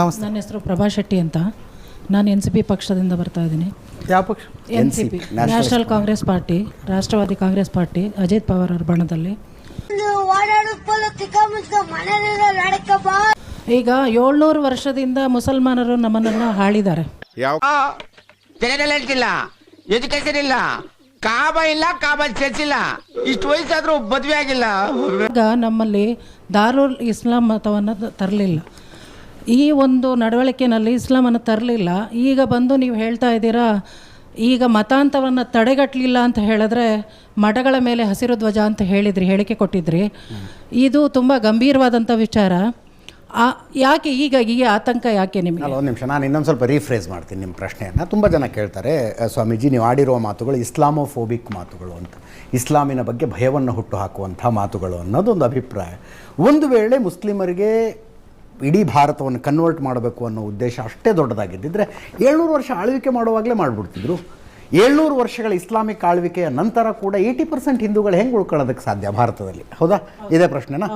ನಮಸ್ತೆ. ನನ್ನ ಹೆಸರು ಪ್ರಭಾ ಶೆಟ್ಟಿ ಅಂತ. ನಾನು ಎನ್ ಸಿ ಪಿ ಪಕ್ಷದಿಂದ ಬರ್ತಾ ಇದ್ದೀನಿ. ಯಾವ ಪಕ್ಷ? N C P national Congress party ರಾಷ್ಟ್ರವಾದಿ ಕಾಂಗ್ರೆಸ್ ಪಾರ್ಟಿ ಅಜಿತ್ ಪವಾರ್ ಅವರ ಬಣದಲ್ಲಿ ಈಗ ಏಳ್ನೂರು ವರ್ಷದಿಂದ ಮುಸಲ್ಮಾನರು ನಮ್ಮನ್ನೆಲ್ಲ ಹಾಳಿದ್ದಾರೆ. ತೆರೆದಲ್ಲಿ ಎಜುಕೇಶನ್ ಇಲ್ಲ. ಕಾಬ ಇಲ್ಲ ಕಾಬ ಚರ್ಚ್ ಇಲ್ಲ. ಇಷ್ಟು ವಯಸ್ಸಾದ್ರೂ ಮದುವೆ ಆಗಿಲ್ಲ. ಆಗ ನಮ್ಮಲ್ಲಿ ದಾರುಲ್ ಇಸ್ಲಾಂ ಮತವನ್ನು ತರಲಿಲ್ಲ. ಈ ಒಂದು ನಡವಳಿಕೆನಲ್ಲಿ ಇಸ್ಲಾಮನ್ನು ತರಲಿಲ್ಲ. ಈಗ ಬಂದು ನೀವು ಹೇಳ್ತಾ ಇದ್ದೀರಾ, ಈಗ ಮತಾಂತವನ್ನು ತಡೆಗಟ್ಟಲಿಲ್ಲ ಅಂತ ಹೇಳಿದ್ರೆ ಮಠಗಳ ಮೇಲೆ ಹಸಿರು ಧ್ವಜ ಅಂತ ಹೇಳಿದ್ರಿ, ಹೇಳಿಕೆ ಕೊಟ್ಟಿದ್ರಿ. ಇದು ತುಂಬ ಗಂಭೀರವಾದಂಥ ವಿಚಾರ. ಯಾಕೆ ಈಗ ಈ ಆತಂಕ ಯಾಕೆ ನಿಮಗೆ? ಒಂದು ನಿಮಿಷ, ನಾನು ಇನ್ನೊಂದು ಸ್ವಲ್ಪ ರೀಫ್ರೇಸ್ ಮಾಡ್ತೀನಿ ನಿಮ್ಮ ಪ್ರಶ್ನೆಯನ್ನು. ತುಂಬ ಜನ ಕೇಳ್ತಾರೆ ಸ್ವಾಮೀಜಿ, ನೀವು ಆಡಿರುವ ಮಾತುಗಳು ಇಸ್ಲಾಮೋಫೋಬಿಕ್ ಮಾತುಗಳು ಅಂತ. ಇಸ್ಲಾಮಿನ ಬಗ್ಗೆ ಭಯವನ್ನು ಹುಟ್ಟು ಹಾಕುವಂಥ ಮಾತುಗಳು ಅನ್ನೋದೊಂದು ಅಭಿಪ್ರಾಯ. ಒಂದು ವೇಳೆ ಮುಸ್ಲಿಮರಿಗೆ ಇಡೀ ಭಾರತವನ್ನು ಕನ್ವರ್ಟ್ ಮಾಡಬೇಕು ಅನ್ನೋ ಉದ್ದೇಶ ಅಷ್ಟೇ ದೊಡ್ಡದಾಗಿದ್ದಿದ್ರೆ ಏಳ್ನೂರು ವರ್ಷ ಆಳ್ವಿಕೆ ಮಾಡುವಾಗಲೇ ಮಾಡಿಬಿಡ್ತಿದ್ರು. ಏಳ್ನೂರು ವರ್ಷಗಳ ಇಸ್ಲಾಮಿಕ್ ಆಳ್ವಿಕೆಯ ನಂತರ ಕೂಡ ಏಯ್ಟಿ ಪರ್ಸೆಂಟ್ ಹಿಂದೂಗಳು ಹೆಂಗೆ ಉಳ್ಕೊಳ್ಳೋದಕ್ಕೆ ಸಾಧ್ಯ ಭಾರತದಲ್ಲಿ? ಹೌದಾ? ಇದೇ ಪ್ರಶ್ನೆನಾ?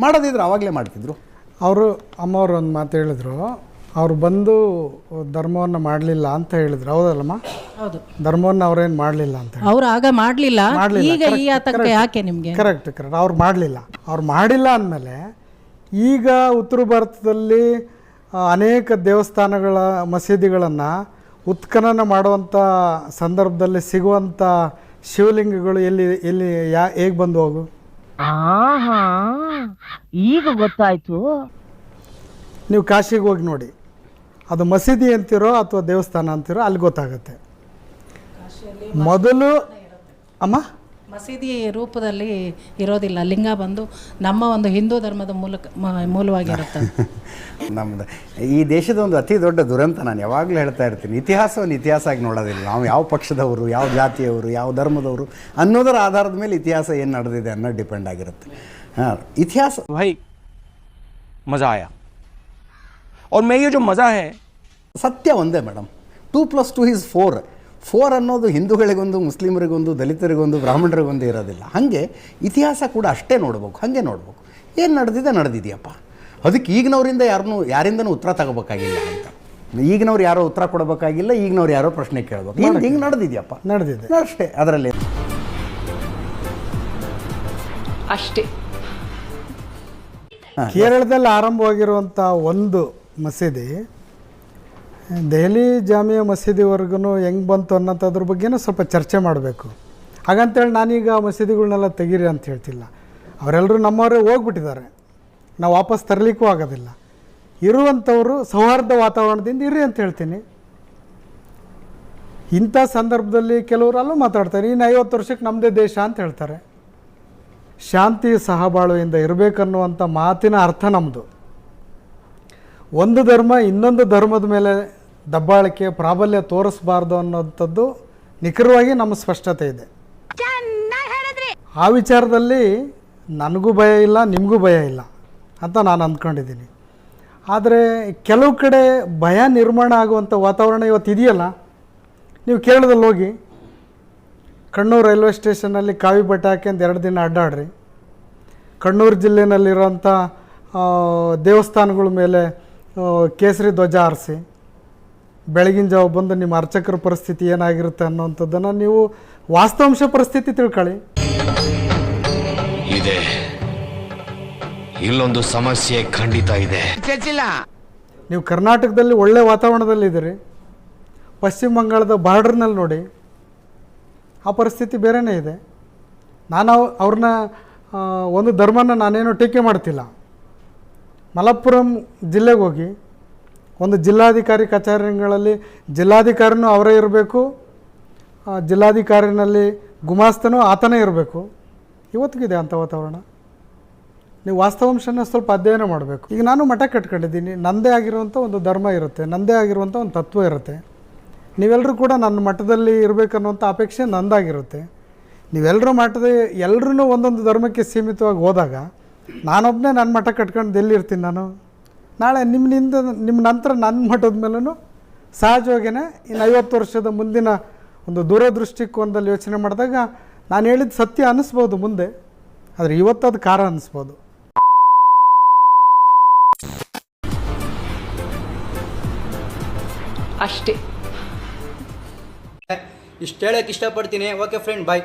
ಮಾಡೋದಿದ್ರು ಆವಾಗಲೇ ಮಾಡ್ತಿದ್ರು. ಅವರು ಅಮ್ಮವ್ರು ಒಂದು ಮಾತು ಹೇಳಿದ್ರು. ಅವ್ರು ಬಂದು ಧರ್ಮವನ್ನು ಮಾಡಲಿಲ್ಲ ಅಂತ ಹೇಳಿದ್ರು. ಹೌದಲ್ಲಮ್ಮ? ಹೌದು. ಧರ್ಮವನ್ನು ಅವ್ರೇನು ಮಾಡಲಿಲ್ಲ ಅಂತ ಹೇಳಿ ಅವ್ರು ಆಗ ಮಾಡಲಿಲ್ಲ. ಮಾಡ್ಲಿಲ್ಲ. ಈಗ ಈ ಆತಂಕ ಯಾಕೆ ನಿಮಗೆ? ಕರೆಕ್ಟ್ ಕರೆಕ್ಟ್ ಅವ್ರು ಮಾಡಲಿಲ್ಲ. ಅವ್ರು ಮಾಡಿಲ್ಲ ಅಂದಮೇಲೆ ಈಗ ಉತ್ತರ ಭಾರತದಲ್ಲಿ ಅನೇಕ ದೇವಸ್ಥಾನಗಳ ಮಸೀದಿಗಳನ್ನು ಉತ್ಖನನ ಮಾಡುವಂಥ ಸಂದರ್ಭದಲ್ಲಿ ಸಿಗುವಂಥ ಶಿವಲಿಂಗಗಳು ಎಲ್ಲಿ ಎಲ್ಲಿ ಯಾ ಹೇಗೆ ಬಂದು ಹೋಗು? ಆಹಾ ಈಗ ಗೊತ್ತಾಯ್ತು. ನೀವು ಕಾಶಿಗೆ ಹೋಗಿ ನೋಡಿ. ಅದು ಮಸೀದಿ ಅಂತಿರೋ ಅಥವಾ ದೇವಸ್ಥಾನ ಅಂತಿರೋ ಅಲ್ಲಿ ಗೊತ್ತಾಗುತ್ತೆ. ಮೊದಲು ಅಮ್ಮ? ಮಸೀದಿ ರೂಪದಲ್ಲಿ ಇರೋದಿಲ್ಲ ಲಿಂಗ ಬಂದು ನಮ್ಮ ಒಂದು ಹಿಂದೂ ಧರ್ಮದ ಮೂಲಕ ಮ- ಮೂಲವಾಗಿರುತ್ತೆ ನಮ್ದು ಈ ದೇಶದ ಒಂದು ಅತಿ ದೊಡ್ಡ ದುರಂತ ನಾನು ಯಾವಾಗಲೂ ಹೇಳ್ತಾ ಇರ್ತೀನಿ ಇತಿಹಾಸವನ್ನು ಇತಿಹಾಸ ಆಗಿ ನೋಡೋದಿಲ್ಲ ನಾವು ಯಾವ ಪಕ್ಷದವರು ಯಾವ ಜಾತಿಯವರು ಯಾವ ಧರ್ಮದವರು ಅನ್ನೋದರ ಆಧಾರದ ಮೇಲೆ ಇತಿಹಾಸ ಏನು ನಡೆದಿದೆ ಅನ್ನೋದು ಡಿಪೆಂಡ್ ಆಗಿರುತ್ತೆ ಹಾಂ ಇತಿಹಾಸ भाई मजा आया और मैं ये जो मजा है ಸತ್ಯ ಒಂದೇ madam two plus two is four four ಅನ್ನೋದು ಹಿಂದೂಗಳಿಗೊಂದು ಮುಸ್ಲಿಮರಿಗೊಂದು ದಲಿತರಿಗೊಂದು ಬ್ರಾಹ್ಮಣರಿಗೊಂದು ಇರೋದಿಲ್ಲ. ಹಾಗೆ ಇತಿಹಾಸ ಕೂಡ ಅಷ್ಟೇ ನೋಡ್ಬೇಕು. ಹಾಗೆ ನೋಡ್ಬೇಕು. ಏನು ನಡೆದಿದೆ ನಡೆದಿದೆಯಪ್ಪ. ಅದಕ್ಕೆ ಈಗಿನವರಿಂದ ಯಾರನ್ನೂ ಯಾರಿಂದನೂ ಉತ್ತರ ತಗೋಬೇಕಾಗಿಲ್ಲ ಅಂತ. ಈಗಿನವ್ರು ಯಾರೋ ಉತ್ತರ ಕೊಡಬೇಕಾಗಿಲ್ಲ ಈಗಿನವ್ರು ಯಾರೋ ಪ್ರಶ್ನೆ ಕೇಳಬೇಕು. ಏನು ಹಿಂಗೆ ನಡೆದಿದೆಯಪ್ಪ. ನಡೆದಿದೆ. ಅಷ್ಟೇ ಅದರಲ್ಲಿ. ಅಷ್ಟೇ. ಕೇರಳದಲ್ಲಿ ಆರಂಭವಾಗಿರುವಂಥ ಒಂದು ಮಸೀದಿ ದೆಹಲಿ ಜಾಮಿಯಾ ಮಸೀದಿವರೆಗೂ ಹೆಂಗೆ ಬಂತು ಅನ್ನೋಂಥದ್ರ ಬಗ್ಗೆನೂ ಸ್ವಲ್ಪ ಚರ್ಚೆ ಮಾಡಬೇಕು. ಹಾಗಂತೇಳಿ ನಾನೀಗ ಮಸೀದಿಗಳನ್ನೆಲ್ಲ ತೆಗೀರಿ ಅಂತ ಹೇಳ್ತಿಲ್ಲ. ಅವರೆಲ್ಲರೂ ನಮ್ಮವರೇ ಹೋಗ್ಬಿಟ್ಟಿದ್ದಾರೆ. ನಾವು ವಾಪಸ್ ತರಲಿಕ್ಕೂ ಆಗೋದಿಲ್ಲ. ಇರುವಂಥವರು ಸೌಹಾರ್ದ ವಾತಾವರಣದಿಂದ ಇರಿ ಅಂತ ಹೇಳ್ತೀನಿ. ಇಂಥ ಸಂದರ್ಭದಲ್ಲಿ ಕೆಲವರು ಅಲ್ಲೂ ಮಾತಾಡ್ತಾರೆ, ಇನ್ನು ಐವತ್ತು ವರ್ಷಕ್ಕೆ ನಮ್ಮದೇ ದೇಶ ಅಂತ ಹೇಳ್ತಾರೆ. ಶಾಂತಿ ಸಹಬಾಳ್ವೆಯಿಂದ ಇರಬೇಕನ್ನುವಂಥ ಮಾತಿನ ಅರ್ಥ ನಮ್ಮದು ಒಂದು ಧರ್ಮ ಇನ್ನೊಂದು ಧರ್ಮದ ಮೇಲೆ ದಬ್ಬಾಳಿಕೆ ಪ್ರಾಬಲ್ಯ ತೋರಿಸಬಾರ್ದು ಅನ್ನೋಂಥದ್ದು ನಿಖರವಾಗಿ ನಮ್ಮ ಸ್ಪಷ್ಟತೆ ಇದೆ. ಆ ವಿಚಾರದಲ್ಲಿ ನನಗೂ ಭಯ ಇಲ್ಲ ನಿಮಗೂ ಭಯ ಇಲ್ಲ ಅಂತ ನಾನು ಅಂದ್ಕೊಂಡಿದ್ದೀನಿ. ಆದರೆ ಕೆಲವು ಕಡೆ ಭಯ ನಿರ್ಮಾಣ ಆಗುವಂಥ ವಾತಾವರಣ ಇವತ್ತು ಇದೆಯಲ್ಲ ನೀವು ಕೇರಳದಲ್ಲಿ ಹೋಗಿ ಕಣ್ಣೂರು ರೈಲ್ವೆ ಸ್ಟೇಷನಲ್ಲಿ ಕಾವಿ ಬಟ್ಟೆ ಹಾಕ್ಯಂದು ಎರಡು ದಿನ ಅಡ್ಡಾಡ್ರಿ. ಕಣ್ಣೂರು ಜಿಲ್ಲೆಯಲ್ಲಿರೋಂಥ ದೇವಸ್ಥಾನಗಳ ಮೇಲೆ ಕೇಸರಿ ಧ್ವಜ ಹಾರಿಸಿ ಬೆಳಗಿನ ಜಾವ ಬಂದು ನಿಮ್ಮ ಅರ್ಚಕರ ಪರಿಸ್ಥಿತಿ ಏನಾಗಿರುತ್ತೆ ಅನ್ನೋವಂಥದ್ದನ್ನು ನೀವು ವಾಸ್ತವಾಂಶ ಪರಿಸ್ಥಿತಿ ತಿಳ್ಕೊಳ್ಳಿ. ಇದೆ. ಇಲ್ಲೊಂದು ಸಮಸ್ಯೆ ಖಂಡಿತ ಇದೆ. ನೀವು ಕರ್ನಾಟಕದಲ್ಲಿ ಒಳ್ಳೆ ವಾತಾವರಣದಲ್ಲಿದ್ದೀರಿ ಪಶ್ಚಿಮ ಬಂಗಾಳದ ಬಾರ್ಡರ್ನಲ್ಲಿ ನೋಡಿ. ಆ ಪರಿಸ್ಥಿತಿ ಬೇರೆಯೇ ಇದೆ. ನಾನು ಅವ್- ಅವ್ರನ್ನ ಒಂದು ಧರ್ಮನ ನಾನೇನು ಟೀಕೆ ಮಾಡ್ತಿಲ್ಲ. ಮಲಪ್ಪುರಂ ಜಿಲ್ಲೆಗೆ ಹೋಗಿ ಒಂದು ಜಿಲ್ಲಾಧಿಕಾರಿ ಕಚೇರಿಗಳಲ್ಲಿ ಜಿಲ್ಲಾಧಿಕಾರಿನೂ ಅವರೇ ಇರಬೇಕು ಜಿಲ್ಲಾಧಿಕಾರಿನಲ್ಲಿ ಗುಮಾಸ್ತನೂ ಆತನೇ ಇರಬೇಕು. ಇವತ್ತಿಗಿದೆ ಅಂಥ ವಾತಾವರಣ. ನೀವು ವಾಸ್ತವಾಂಶನ ಸ್ವಲ್ಪ ಅಧ್ಯಯನ ಮಾಡಬೇಕು. ಈಗ ನಾನು ಮಠ ಕಟ್ಕೊಂಡಿದ್ದೀನಿ. ನನ್ನದೇ ಆಗಿರುವಂಥ ಒಂದು ಧರ್ಮ ಇರುತ್ತೆ ನನ್ನದೇ ಆಗಿರುವಂಥ ಒಂದು ತತ್ವ ಇರುತ್ತೆ. ನೀವೆಲ್ಲರೂ ಕೂಡ ನನ್ನ ಮಠದಲ್ಲಿ ಇರಬೇಕನ್ನುವಂಥ ಅಪೇಕ್ಷೆ ನಂದಾಗಿರುತ್ತೆ. ನೀವೆಲ್ಲರೂ ಮಠದ ಎಲ್ಲರೂ ಒಂದೊಂದು ಧರ್ಮಕ್ಕೆ ಸೀಮಿತವಾಗಿ ಹೋದಾಗ ನಾನೊಬ್ಬನೇ ನನ್ನ ಮಠ ಕಟ್ಕೊಂಡು ಎಲ್ಲಿರ್ತೀನಿ ನಾನು? ನಾಳೆ ನಿಮ್ಮನಿಂದ ನಿಮ್ಮ ನಂತರ ನನ್ನ ಮಠದ ಮೇಲೂ ಸಹಜವಾಗಿಯೇ ಇನ್ನು ಐವತ್ತು ವರ್ಷದ ಮುಂದಿನ ಒಂದು ದೂರದೃಷ್ಟಿಕೋನದಲ್ಲಿ ಯೋಚನೆ ಮಾಡಿದಾಗ ನಾನು ಹೇಳಿದ ಸತ್ಯ ಅನ್ನಿಸ್ಬೋದು ಮುಂದೆ ಆದರೆ ಇವತ್ತು ಕಾರ ಅನ್ನಿಸ್ಬೋದು. ಅಷ್ಟೇ. ಇಷ್ಟು ಹೇಳಕ್ಕೆ ಇಷ್ಟಪಡ್ತೀನಿ. Okay friend bye.